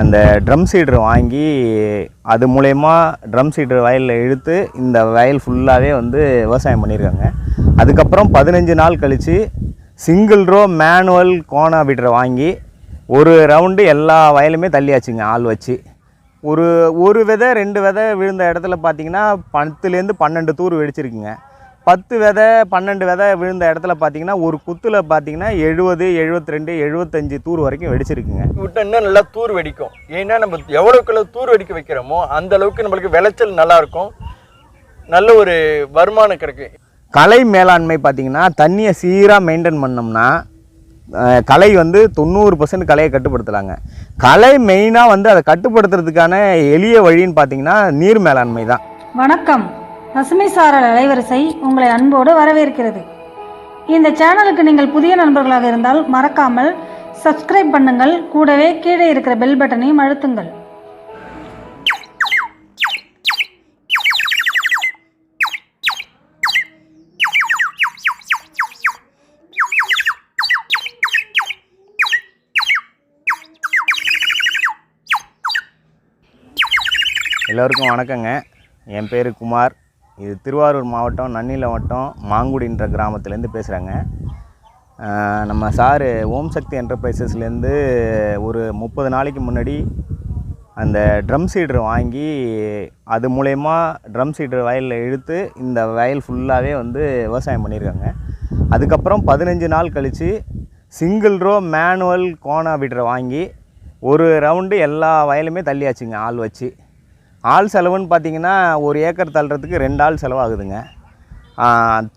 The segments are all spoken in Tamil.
அந்த ட்ரம் சீடர் வாங்கி அது மூலயமா ட்ரம் சீடர் வயலில் இழுத்து இந்த வயல் ஃபுல்லாகவே வந்து விவசாயம் பண்ணியிருக்காங்க அதுக்கப்புறம் பதினஞ்சு நாள் கழித்து சிங்கிள் ரோ மேனுவல் கோனா பீட்டரை வாங்கி ஒரு ரவுண்டு எல்லா வயலுமே தள்ளியாச்சுங்க ஆள் வச்சு. ஒரு ஒரு விதை ரெண்டு விதை விழுந்த இடத்துல பார்த்தீங்கன்னா பத்துலேருந்து பன்னெண்டு தூர் வெடிச்சிருக்குங்க. பத்து விதை பன்னெண்டு விதை விழுந்த இடத்துல பார்த்தீங்கன்னா ஒரு குத்தில் பார்த்தீங்கன்னா எழுபது எழுபத்தி ரெண்டு எழுபத்தஞ்சு தூர் வரைக்கும் வெடிச்சிருக்குங்க. விட்டா இன்னும் நல்லா தூர் வெடிக்கும். ஏன்னா நம்ம எவ்வளோக்குள்ள தூர் வெடிக்க வைக்கிறோமோ அந்த அளவுக்கு நம்மளுக்கு விளைச்சல் நல்லா இருக்கும். நல்ல ஒரு வருமானம் கிடைக்கும். கலை மேலாண்மை பார்த்தீங்கன்னா தண்ணியை சீராக மெயின்டைன் பண்ணோம்னா கலை வந்து தொண்ணூறு பர்சன்ட் கலையை கட்டுப்படுத்தலாங்க. கலை மெயினாக வந்து அதை கட்டுப்படுத்துறதுக்கான எளிய வழின்னு பார்த்தீங்கன்னா நீர் மேலாண்மை தான். வணக்கம். பசுமை சாரல் அலைவரிசை உங்களை அன்போடு வரவேற்கிறது. இந்த சேனலுக்கு நீங்கள் புதிய நண்பர்களாக இருந்தால் மறக்காமல் சப்ஸ்கிரைப் பண்ணுங்கள். கூடவே கீழே இருக்கிற பெல் பட்டனையும் அழுத்துங்கள். எல்லோருக்கும் வணக்கங்க. என் பேர் குமார். இது திருவாரூர் மாவட்டம் நன்னில வட்டம் மாங்குடின்ற கிராமத்துலேருந்து பேசுகிறாங்க நம்ம சாரு ஓம் சக்தி என்டர்பிரைசஸ்லேருந்து ஒரு முப்பது நாளைக்கு முன்னாடி அந்த ட்ரம் சீடர் வாங்கி அது மூலயமா ட்ரம் சீடர் வயலில் இழுத்து இந்த வயல் ஃபுல்லாகவே வந்து விவசாயம் பண்ணியிருக்காங்க. அதுக்கப்புறம் பதினஞ்சு நாள் கழித்து சிங்கிள் ரோ மேனுவல் கோனா பீட்டரை வாங்கி ஒரு ரவுண்டு எல்லா வயலுமே தள்ளியாச்சுங்க ஆள் வச்சு. ஆள் செலவுன்னு பார்த்தீங்கன்னா ஒரு ஏக்கர் தள்ளுறதுக்கு ரெண்டு ஆள் செலவாகுதுங்க.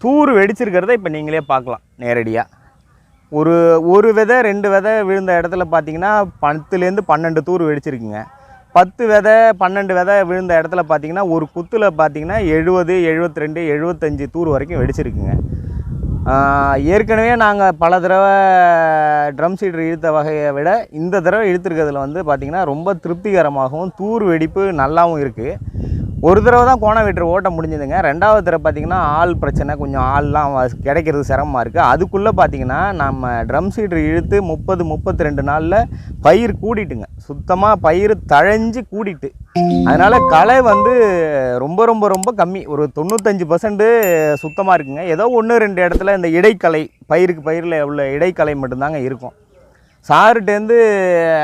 தூர் வெடிச்சிருக்கிறத இப்போ நீங்களே பார்க்கலாம் நேரடியாக ஒரு ஒரு விதை ரெண்டு விதை விழுந்த இடத்துல பார்த்தீங்கன்னா பத்துலேருந்து பன்னெண்டு தூர் வெடிச்சிருக்குங்க. பத்து விதை பன்னெண்டு விதை விழுந்த இடத்துல பார்த்தீங்கன்னா ஒரு குத்தில் பார்த்தீங்கன்னா எழுபது எழுபத்தி ரெண்டு எழுபத்தஞ்சி தூர் வரைக்கும் வெடிச்சிருக்குங்க. ஏற்கனவே நாங்கள் பல தடவை ட்ரம் சீடர் இழுத்த வகையை விட இந்த தடவை இழுத்துருக்கிறதுல வந்து பார்த்திங்கன்னா ரொம்ப திருப்திகரமாகவும் தூர் வெடிப்பு நல்லாவும் இருக்குது ஒரு தடவை தான் கோண வீட்டர் ஓட்ட முடிஞ்சதுங்க. ரெண்டாவது தடவை பார்த்திங்கன்னா ஆள் பிரச்சனை கொஞ்சம் ஆள்லாம் கிடைக்கிறது சிரமமாக இருக்குது அதுக்குள்ளே பார்த்திங்கன்னா நம்ம ட்ரம் சீட்ரு இழுத்து முப்பது முப்பத்தி ரெண்டு நாளில் பயிர் கூடிட்டுங்க. சுத்தமாக பயிர் தழைஞ்சு கூடிட்டு. அதனால் களை வந்து ரொம்ப ரொம்ப ரொம்ப கம்மி. ஒரு தொண்ணூத்தஞ்சு பர்சன்ட்டு சுத்தமாக இருக்குங்க. ஏதோ ஒன்று ரெண்டு இடத்துல இந்த இடைக்கலை பயிருக்கு பயிரில் உள்ள இடைக்கலை மட்டும்தாங்க இருக்கும். சார்கிட்டேருந்து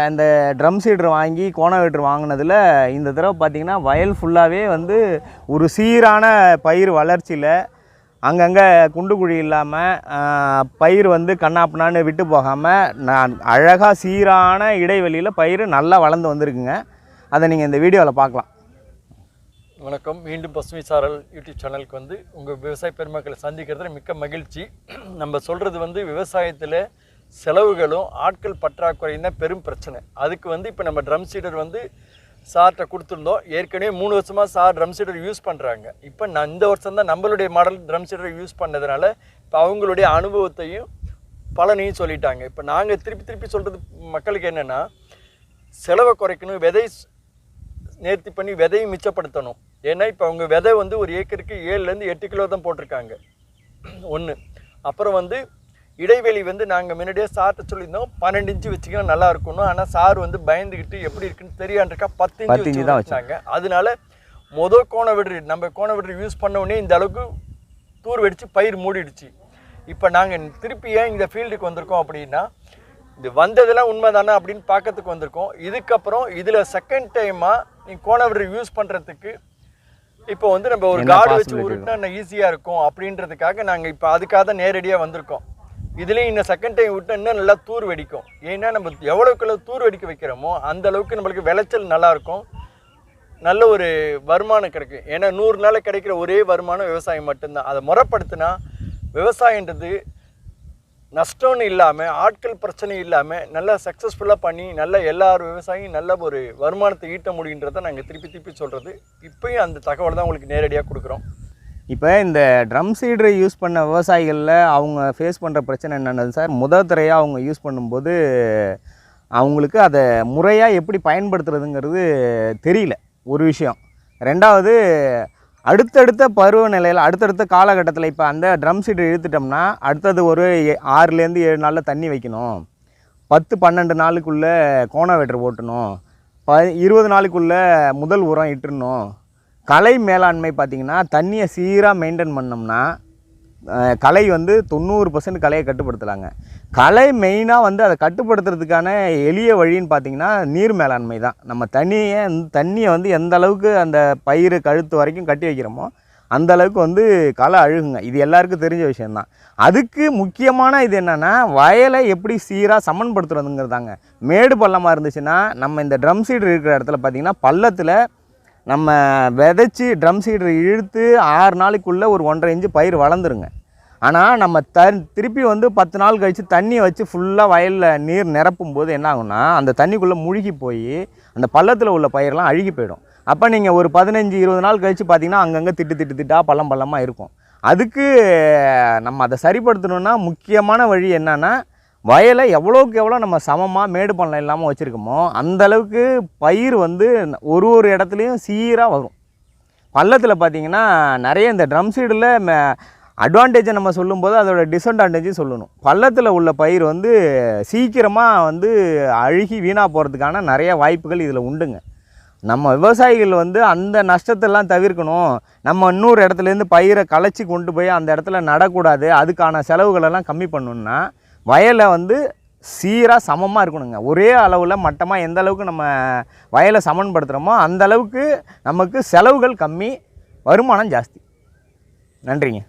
அந்த ட்ரம் சீடர் வாங்கி கோண வெட்டர் வாங்கினதில் இந்த தடவை பார்த்திங்கன்னா வயல் ஃபுல்லாகவே வந்து ஒரு சீரான பயிர் வளர்ச்சியில் அங்கங்கே குண்டு குழி இல்லாமல் பயிர் வந்து கண்ணாப்புனான்னு விட்டு போகாமல் நான் அழகாக சீரான இடைவெளியில் பயிர் நல்லா வளர்ந்து வந்திருக்குங்க. அதை நீங்கள் இந்த வீடியோவில் பார்க்கலாம். வணக்கம். மீண்டும் பசுமை சாரல் யூடியூப் சேனலுக்கு வந்து உங்கள் விவசாய பெருமக்களை சந்திக்கிறதுல மிக்க மகிழ்ச்சி. நம்ம சொல்கிறது வந்து விவசாயத்தில் செலவுகளும் ஆட்கள் பற்றாக்குறையும் தான் பெரும் பிரச்சனை. அதுக்கு வந்து இப்போ நம்ம ட்ரம் சீடர் வந்து சார்கிட்ட கொடுத்துருந்தோம். ஏற்கனவே மூணு வருஷமாக சார் ட்ரம் சீடர் யூஸ் பண்ணுறாங்க இப்போ நான் இந்த வருஷம் தான் நம்மளுடைய மாடல் ட்ரம் சீடர் யூஸ் பண்ணதுனால இப்போ அவங்களுடைய அனுபவத்தையும் பலனையும் சொல்லிட்டாங்க. இப்போ நாங்கள் திருப்பி திருப்பி சொல்கிறது மக்களுக்கு என்னென்னா செலவை குறைக்கணும் விதை நேர்த்தி பண்ணி விதையும் மிச்சப்படுத்தணும். ஏன்னா இப்போ அவங்க விதை வந்து ஒரு ஏக்கருக்கு ஏழுலேருந்து எட்டு கிலோ தான் போட்டிருக்காங்க. ஒன்று அப்புறம் வந்து இடைவெளி வந்து நாங்கள் முன்னாடியே சார்ட்ட சொல்லியிருந்தோம். பன்னெண்டு இன்ச்சு வச்சுக்கினா நல்லா இருக்கணும் ஆனால் சார் வந்து பயந்துக்கிட்டு எப்படி இருக்குன்னு தெரியாண்டிருக்கா பத்து இன்ச்சு தான் வச்சு வச்சாங்க. அதனால மொதல் கோண விடுற நம்ம கோண விடுற யூஸ் பண்ண உடனே இந்த அளவுக்கு தூர் வெடிச்சு பயிர் மூடிடுச்சு. இப்போ நாங்கள் திருப்பி ஏன் இந்த ஃபீல்டுக்கு வந்திருக்கோம் அப்படின்னா இது வந்ததெல்லாம் உண்மைதானே அப்படின்னு பார்க்கறதுக்கு வந்திருக்கோம். இதுக்கப்புறம் இதில் செகண்ட் டைமாக நீ கோண விடுற யூஸ் பண்ணுறதுக்கு இப்போ வந்து நம்ம ஒரு கார்டு வச்சு உருட்டினா ஈஸியாக இருக்கும் அப்படின்றதுக்காக நாங்கள் இப்போ அதுக்காக தான் நேரடியாக வந்திருக்கோம். இதுலேயும் இன்னும் செகண்ட் டைம் விட்டு இன்னும் நல்லா தூர் வெடிக்கும். ஏன்னா நம்ம எவ்வளோக்குள்ள தூர் வெடிக்க வைக்கிறோமோ அந்த அளவுக்கு நம்மளுக்கு விளைச்சல் நல்லாயிருக்கும் நல்ல ஒரு வருமானம் கிடைக்கும். ஏன்னா நூறு நாள் கிடைக்கிற ஒரே வருமானம் விவசாயம் மட்டும்தான். அதை முறைப்படுத்தினா விவசாயன்றது நஷ்டம்னு இல்லாமல் ஆட்கள் பிரச்சனை இல்லாமல் நல்லா சக்ஸஸ்ஃபுல்லாக பண்ணி நல்ல எல்லார் விவசாயியும் நல்ல ஒரு வருமானத்தை ஈட்ட முடியுன்றதை நாங்கள் திருப்பி திருப்பி சொல்கிறது இப்போயும் அந்த தகவலை தான் உங்களுக்கு நேரடியாக கொடுக்குறோம். இப்போ இந்த ட்ரம் சீடரை யூஸ் பண்ண விவசாயிகளில் அவங்க ஃபேஸ் பண்ணுற பிரச்சனை என்னென்னது? சார் முதல் தரையாக அவங்க யூஸ் பண்ணும்போது அவங்களுக்கு அதை முறையாக எப்படி பயன்படுத்துறதுங்கிறது தெரியல. ஒரு விஷயம். ரெண்டாவது அடுத்தடுத்த பருவநிலையில் அடுத்தடுத்த காலகட்டத்தில் இப்போ அந்த ட்ரம் சீடர் இழுத்துட்டோம்னா அடுத்தது ஒரு ஆறுலேருந்து ஏழு நாளில் தண்ணி வைக்கணும். பத்து பன்னெண்டு நாளுக்குள்ளே கோண வெட்டர் ஓட்டணும். ப இருபது நாளுக்குள்ளே முதல் உரம் இட்டுருணும் கலை மேலாண்மை பார்த்திங்கன்னா தண்ணியை சீராக மெயின்டைன் பண்ணோம்னா கலை வந்து தொண்ணூறு பர்சன்ட் கலையை கட்டுப்படுத்தலாங்க. கலை மெயினாக வந்து அதை கட்டுப்படுத்துறதுக்கான எளிய வழின்னு பார்த்தீங்கன்னா நீர் மேலாண்மை தான். நம்ம தண்ணியை தண்ணியை வந்து எந்த அளவுக்கு அந்த பயிர் கழுத்து வரைக்கும் கட்டி வைக்கிறோமோ அந்த அளவுக்கு வந்து களை அழுகுங்க. இது எல்லாருக்கும் தெரிஞ்ச விஷயந்தான் அதுக்கு முக்கியமான இது என்னென்னா வயலை எப்படி சீராக சமன்படுத்துறதுங்கிறதாங்க. மேடு பள்ளமாக இருந்துச்சுன்னா நம்ம இந்த ட்ரம் சீடு இருக்கிற இடத்துல பார்த்திங்கன்னா பள்ளத்தில் நம்ம விதைச்சி ட்ரம் சீடர் இழுத்து ஆறு நாளைக்குள்ளே ஒரு ஒன்றரை இன்ச்சு பயிர் வளர்ந்துருங்க. ஆனால் நம்ம த திருப்பி வந்து பத்து நாள் கழித்து தண்ணியை வச்சு ஃபுல்லாக வயலில் நீர் நிரப்பும் போது என்ன ஆகும்னா அந்த தண்ணிக்குள்ளே முழுகி போய் அந்த பள்ளத்தில் உள்ள பயிரெலாம் அழுகி போயிடும். அப்போ நீங்கள் ஒரு பதினஞ்சு இருபது நாள் கழித்து பார்த்தீங்கன்னா அங்கங்கே திட்டு திட்டு திட்டா பள்ளம் பள்ளமாக இருக்கும். அதுக்கு நம்ம அதை சரிப்படுத்தணுன்னா முக்கியமான வழி என்னென்னா வயலை எவ்வளோக்கு எவ்வளோ நம்ம சமமாக மேடு பள்ளம் இல்லாமல் வச்சுருக்கோமோ அந்தளவுக்கு பயிர் வந்து ஒரு ஒரு இடத்துலையும் சீராக வரும். பள்ளத்தில் பார்த்தீங்கன்னா நிறைய இந்த ட்ரம் சீடில் அட்வான்டேஜை நம்ம சொல்லும்போது அதோட டிஸ்அட்வான்டேஜும் சொல்லணும். பள்ளத்தில் உள்ள பயிர் வந்து சீக்கிரமாக வந்து அழுகி வீணாக போகிறதுக்கான நிறைய வாய்ப்புகள் இதில் உண்டுங்க. நம்ம விவசாயிகள் வந்து அந்த நஷ்டத்தெல்லாம் தவிர்க்கணும். நம்ம இன்னொரு இடத்துலேருந்து பயிரை களைச்சி கொண்டு போய் அந்த இடத்துல நடக்கூடாது. அதுக்கான செலவுகளெல்லாம் கம்மி பண்ணணுன்னா வயலை வந்து சீராக சமமாக இருக்கணுங்க. ஒரே அளவில் மட்டமாக எந்த அளவுக்கு நம்ம வயலை சமன்படுத்துகிறோமோ அந்த அளவுக்கு நமக்கு செலவுகள் கம்மி வருமானம் ஜாஸ்தி. நன்றிங்க.